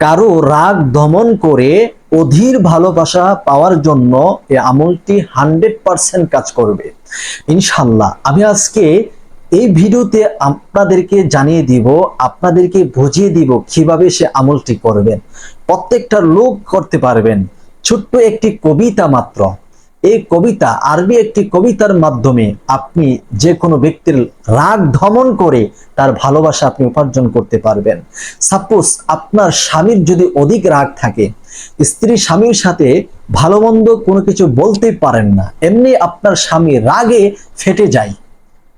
কারও রাগ দমন করে অধীর ভালোবাসা পাওয়ার জন্য এই আমলটি হান্ড্রেড পারসেন্ট কাজ করবে। ইনশাল্লাহ আমি আজকে এই ভিডিওতে আপনাদেরকে জানিয়ে দিব, আপনাদেরকে বুঝিয়ে দিব কীভাবে সে আমলটি করবেন। প্রত্যেকটা লোক করতে পারবেন। ছোট্ট একটি কবিতা মাত্র। এই কবিতা আরবি একটি কবিতার মাধ্যমে আপনি যে কোনো ব্যক্তির রাগ ধমন করে তার ভালোবাসা আপনি উপার্জন করতে পারবেন। সাপোজ আপনার স্বামীর যদি অধিক রাগ থাকে, স্ত্রী স্বামীর সাথে ভালো মন্দ কোনো কিছু বলতে পারেন না, এমনি আপনার স্বামী রাগে ফেটে যায়,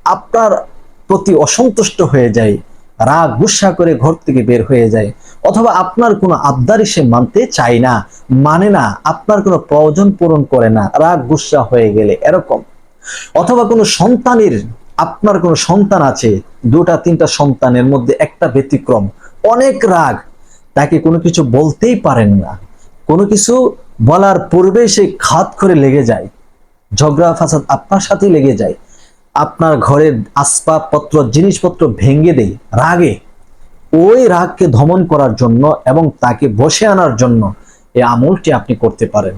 আপনার প্রতি অসন্তুষ্ট হয়ে যায় রাগ, গুসা করে ঘর থেকে বের হয়ে যায়। অথবা আপনার কোনো আবদারি সে মানতে চায় না মানে না, আপনার কোনো প্রয়োজন পূরণ করে না, রাগ, গুসা হয়ে গেলে এরকম। অথবা কোনো সন্তানের, আপনার কোনো সন্তান আছে, দুটা, তিনটা সন্তানের মধ্যে একটা ব্যতিক্রম, অনেক রাগ, তাকে কোনো কিছু বলতেই পারেন না। কোনো কিছু বলার পূর্বে সে খাত করে লেগে যায়, ঝগড়া, ফাসাদ আপনার সাথেই লেগে যায়। আপনার ঘরের আসবাবপত্র, জিনিসপত্র ভেঙে দেয় রাগে। ওই রাগকে দমন করার জন্য এবং তাকে বসে আনার জন্য এই আমলটি আপনি করতে পারেন।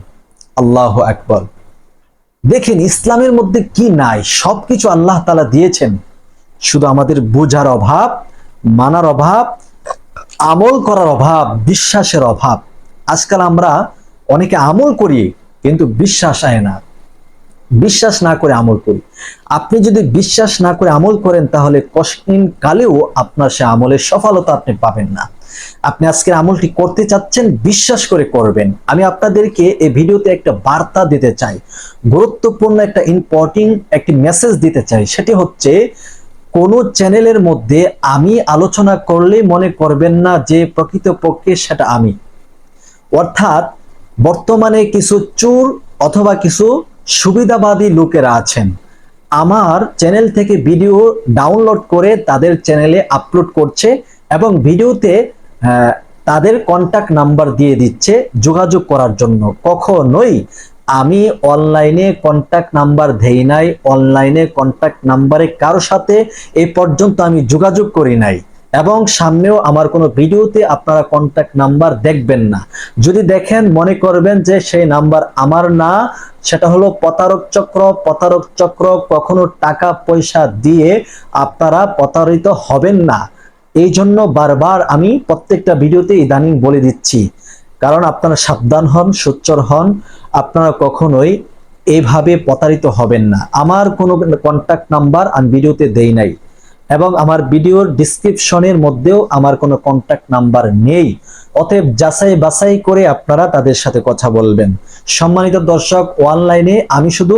আল্লাহ আকবর। দেখেন, ইসলামের মধ্যে কি নাই? সবকিছু আল্লাহ তালা দিয়েছেন। শুধু আমাদের বোঝার অভাব, মানার অভাব, আমল করার অভাব, বিশ্বাসের অভাব। আজকাল আমরা অনেকে আমল করি, কিন্তু বিশ্বাস আয় না। বিশ্বাস না করে আমল করি। আপনি যদি বিশ্বাস না করে আমল করেন, তাহলে কষ্টিন কালেও আপনার সে আমলের সফলতা আপনি পাবেন না। আপনি আজকের আমলটি করতে চাচ্ছেন, বিশ্বাস করে করবেন। আমি আপনাদেরকে এই ভিডিওতে একটা বার্তা দিতে চাই। গুরুত্বপূর্ণ একটা ইম্পর্টিং একটি মেসেজ দিতে চাই। সেটি হচ্ছে, কোন চ্যানেলের মধ্যে আমি আলোচনা করলে মনে করবেন না যে প্রকৃতপক্ষে সেটা আমি। অর্থাৎ, বর্তমানে কিছু চুর অথবা কিছু সুবিধাবাদী লোকেরা আছেন। আমার চ্যানেল থেকে ভিডিও ডাউনলোড করে তাদের চ্যানেলে আপলোড করছে এবং ভিডিওতে তাদের কন্টাক্ট নাম্বার দিয়ে দিচ্ছে যোগাযোগ করার জন্য। কখনোই আমি অনলাইনে কন্ট্যাক্ট নাম্বার দেই নাই অনলাইনে কন্টাক্ট নাম্বারে কারও সাথে এ পর্যন্ত আমি যোগাযোগ করি নাই। এবং সামনেও আমার কোনো ভিডিওতে আপনারা কন্ট্যাক্ট নাম্বার দেখবেন না। যদি দেখেন, মনে করবেন যে সেই নাম্বার আমার না, সেটা হলো প্রতারক চক্র প্রতারক চক্র কখনো টাকা, পয়সা দিয়ে আপনারা প্রতারিত হবেন না। এই জন্য বারবার আমি প্রত্যেকটা ভিডিওতে ইদানিং বলে দিচ্ছি, কারণ আপনারা সাবধান হন, সোচ্চর হন, আপনারা কখনোই এভাবে প্রতারিত হবেন না। আমার কোনো কন্ট্যাক্ট নাম্বার আমি ভিডিওতে দেই নাই। এবং আমার ভিডিওর ডিসক্রিপশনের মধ্যেও আমার কোনো কন্টাক্ট নাম্বার নেই। অতএব যাচাই বাছাই করে আপনারা তাদের সাথে কথা বলবেন। সম্মানিত দর্শক অনলাইনে আমি শুধু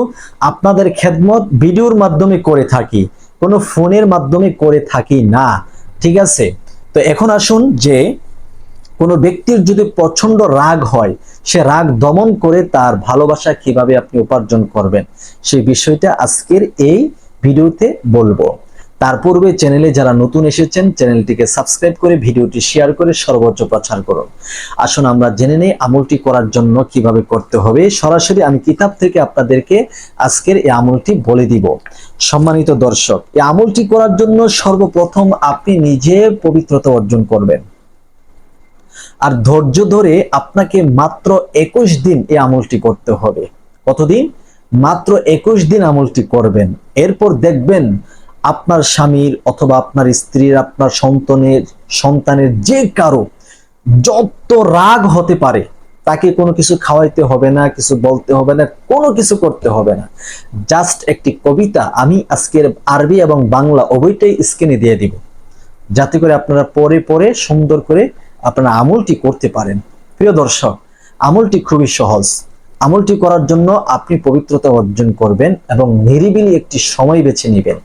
আপনাদের খেদমত ভিডিওর মাধ্যমে করে থাকি, কোনো ফোনের মাধ্যমে করে থাকি না। ঠিক আছে? তো এখন আসুন যে কোনো ব্যক্তির যদি প্রচণ্ড রাগ হয়, সে রাগ দমন করে তার ভালোবাসা কীভাবে আপনি উপার্জন করবেন, সেই বিষয়টা আজকের এই ভিডিওতে বলব। তার পূর্বে চ্যানেলে যারা নতুন এসেছেন চ্যানেলটিকে সাবস্ক্রাইব করে ভিডিওটি শেয়ার করে সর্বোচ্চ প্রচার করুন। আসুন আমরা জেনে নেই আমলটি করার জন্য কীভাবে করতে হবে। সরাসরি আমি কিতাব থেকে আপনাদেরকে আজকের এই আমলটি বলে দিব। সম্মানিত দর্শক, এই আমলটি করার জন্য সর্বপ্রথম আপনি নিজে পবিত্রতা অর্জন করবেন। আর ধৈর্য ধরে আপনাকে মাত্র একুশ দিন এই আমলটি করতে হবে। কতদিন? মাত্র একুশ দিন আমলটি করবেন। এরপর দেখবেন আপনার স্বামীর অথবা আপনার স্ত্রীর, আপনার সন্তানের সন্তানের যে কারও যত রাগ হতে পারে, তাকে কোনো কিছু খাওয়াইতে হবে না, কিছু বলতে হবে না, কোনো কিছু করতে হবে না। জাস্ট একটি কবিতা আমি আজকের আরবি এবং বাংলা উভয়টাই স্ক্রিনে দিয়ে দিব। যাতে করে আপনারা পরে পরে সুন্দর করে আপনারা আমলটি করতে পারেন। প্রিয় দর্শক, আমলটি খুবই সহজ। আমলটি করার জন্য আপনি পবিত্রতা অর্জন করবেন এবং নিরিবিলি একটি সময় বেছে নেবেন।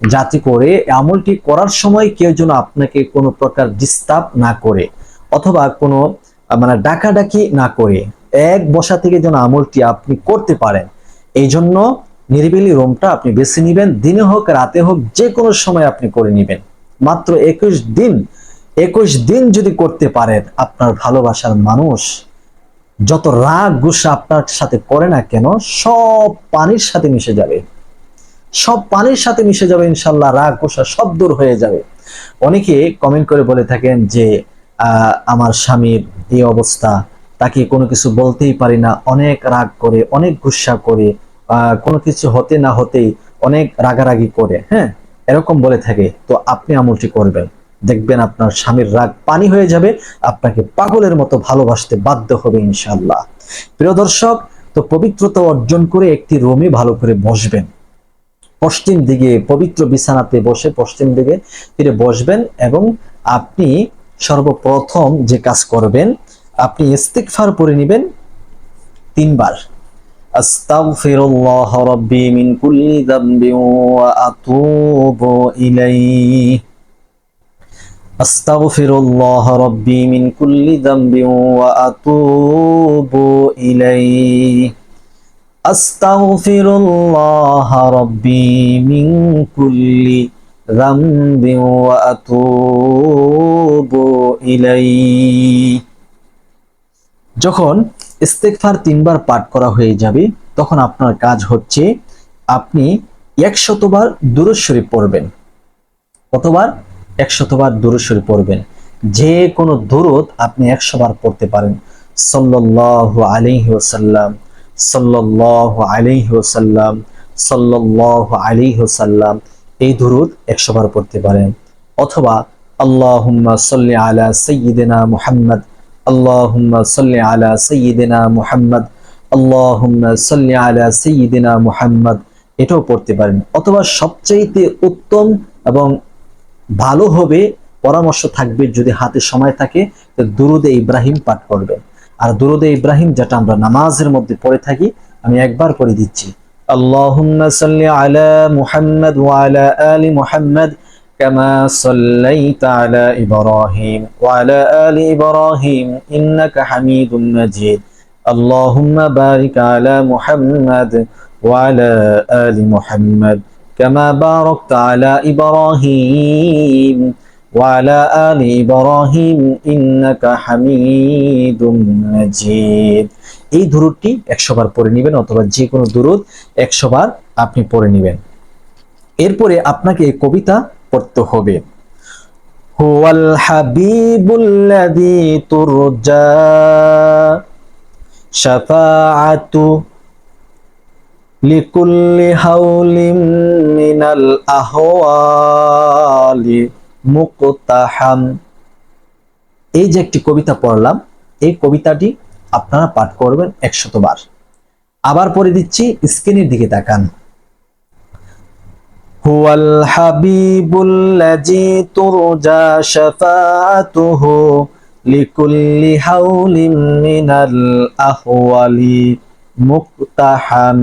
যাতে করে আমলটি করার সময় কেউ যেন আপনাকে কোনো প্রকার ডিস্টার্ব না করে অথবা কোনো মানে ডাকাডাকি না করে। এক বসা থেকে যেন আমলটি আপনি করতে পারেন। এই জন্য নিরিবিলি রুমটা আপনি বেছে নেবেন। দিনে হোক, রাতে হোক যে কোনো সময় আপনি করে নেবেন। মাত্র একুশ দিন একুশ দিন যদি করতে পারেন, আপনার ভালোবাসার মানুষ যত রাগ গুসা আপনার সাথে করে না কেন, সব পানির সাথে মিশে যাবে। সব পানির সাথে মিশে যাবে ইনশাল্লাহ, রাগ গুসা সব দূর হয়ে যাবে। অনেকে কমেন্ট করে বলে থাকেন যে আমার স্বামীর এই অবস্থা, তাকে কোনো কিছু বলতেই পারি না, অনেক রাগ করে, অনেক গুসা করে কোনো কিছু হতে না হতেই অনেক রাগারাগি করে হ্যাঁ? এরকম বলে থাকে, তো আপনি আমলটি করবেন। দেখবেন আপনার স্বামীর রাগ পানি হয়ে যাবে, আপনাকে পাগলের মতো ভালোবাসতে বাধ্য হবে ইনশাল্লাহ। প্রিয় দর্শক, তো পবিত্রতা অর্জন করে একটি রুমে ভালো করে বসবেন। পশ্চিম দিকে পবিত্র বিছানাতে বসে পশ্চিম দিকে ফিরে বসবেন এবং আপনি সর্বপ্রথম যে কাজ করবেন, আপনি ইস্তিগফার পড়ে নেবেন তিনবার। আস্তাগফিরুল্লাহ রাব্বি মিন কুল্লি যামবিন ওয়া আতুবু ইলাইহি। আস্তাগফিরুল্লাহ রাব্বি মিন কুল্লি যামবিন ওয়া আতুবু ইলাইহি। যামবিন ওয়া আতুবু ইলাইহি। যখন ইস্তেগফার তিনবার পাঠ করা হয়ে যাবে, তখন আপনার কাজ হচ্ছে আপনি একশতবার দুরূদ শরীফ পড়বেন। কতবার? একশতবার দুরূদ শরীফ পড়বেন। যে কোনো দুরূদ আপনি একশো বার পড়তে পারেন। আলাইহি ওয়াসাল্লাম। সাল্লাল্লাহু আলাইহি ওয়াসাল্লাম, সাল্লাল্লাহু আলাইহি ওয়াসাল্লাম, এই দুরূদ একশো বার পড়তে পারেন। অথবা আল্লাহুম্মা সাল্লি আলা মুহাম্মদ, আল্লাহুম্মা সাল্লি আলা মুহাম্মদ, আল্লাহুম্মা সাল্লি আলা মুহাম্মদ, এটাও পড়তে পারেন। অথবা সবচাইতে উত্তম এবং ভালো হবে পরামর্শ থাকবে যদি হাতে সময় থাকে, তো দুরুদে ইব্রাহিম পাঠ করবেন। আর দুরুদে ইব্রাহিম যেটা আমরা নামাজের মধ্যে পড়ে থাকি আমি একবার করে দিচ্ছি আল্লাহুম্মা সাল্লি আলা মুহাম্মদ ওয়া আলা আলি মুহাম্মদ كما صليت على إبراهيم وعلى آل إبراهيم إنك حميد مجيد اللهم بارك على محمد وعلى آل محمد كما باركت على إبراهيم وعلى آل إبراهيم إنك حميد مجيد এই দুরুদটি একশো বার পড়ে নেবেন অথবা যে কোনো দুরুদ একশো বার আপনি পড়ে নেবেন এরপরে আপনাকে এই কবিতা পড়তে হবে হুয়াল হাবিবুল্লাযী তুরজা শাফাআতু লিকুল্লি হাউলিম মিনাল আহওয়ালি মুকতাহাম। এই যে একটি কবিতা পড়লাম, এই কবিতাটি আপনারা পাঠ করবেন একশতবার। আবার পড়ে দিচ্ছি, স্ক্রিনের দিকে তাকান। হুয়াল হাবিবুল্লাজি তুরজা লিকুল্লি মিনাল আহওয়ালি মুক্তাহান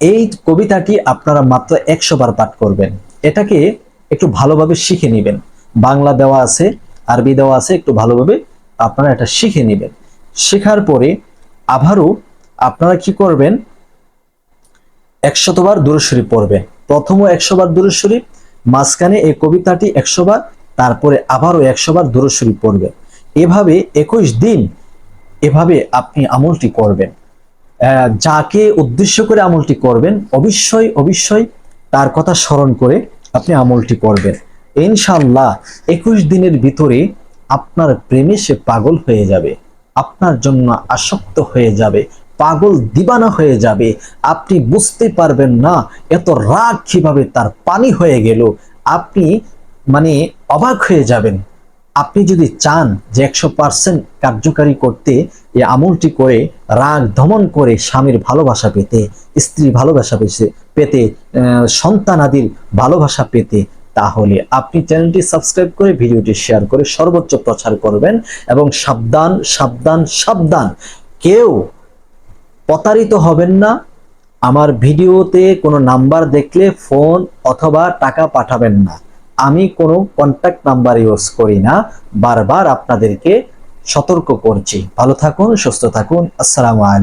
এই কবিতাটি আপনারা মাত্র একশো বার পাঠ করবেন। এটাকে একটু ভালোভাবে শিখে নেবেন। বাংলা দেওয়া আছে, আরবি দেওয়া আছে, একটু ভালোভাবে আপনারা এটা শিখে নেবেন। শেখার পরে আবারও আপনারা কি করবেন? একশতবার দুরূদ শরীফ পড়বেন প্রথম একশো বার দুরূদ শরীফ মাঝখানে এই কবিতাটি একশো বার তারপরে আবারও একশো বার দুরূদ শরীফ পড়বে। এভাবে একুশ দিন এভাবে আপনি আমলটি করবেন। যাকে উদ্দেশ্য করে আমলটি করবেন, অবশ্যই অবশ্যই তার কথা স্মরণ করে আপনি আমলটি করবেন। ইনশাল্লাহ একুশ দিনের ভিতরে আপনার প্রেমে সে পাগল হয়ে যাবে। আপনার জন্য আসক্ত হয়ে যাবে, পাগল দিবানা হয়ে যাবে। আপনি বুঝতে পারবেন না এত রাগ কীভাবে তার পানি হয়ে গেল। আপনি মানে অবাক হয়ে যাবেন। আপনি যদি চান যে একশো পার্সেন্ট কার্যকারী করতে এই আমলটি করে রাগ দমন করে স্বামীর ভালোবাসা পেতে স্ত্রীর ভালোবাসা পেতে পেতে আহ, সন্তানাদির ভালোবাসা পেতে তাহলে আপনি চ্যানেলটি সাবস্ক্রাইব করে ভিডিওটি শেয়ার করে সর্বোচ্চ প্রচার করবেন এবং সাবধান সাবধান সাবধান। কেউ প্রতারিত হবেন না। আমার ভিডিওতে কোনো নাম্বার দেখলে ফোন অথবা টাকা পাঠাবেন না। আমি কোনো কন্ট্যাক্ট নাম্বার ইউজ করি না। বারবার আপনাদেরকে সতর্ক করছি। ভালো থাকুন, সুস্থ থাকুন। আসসালামু আলাইকুম।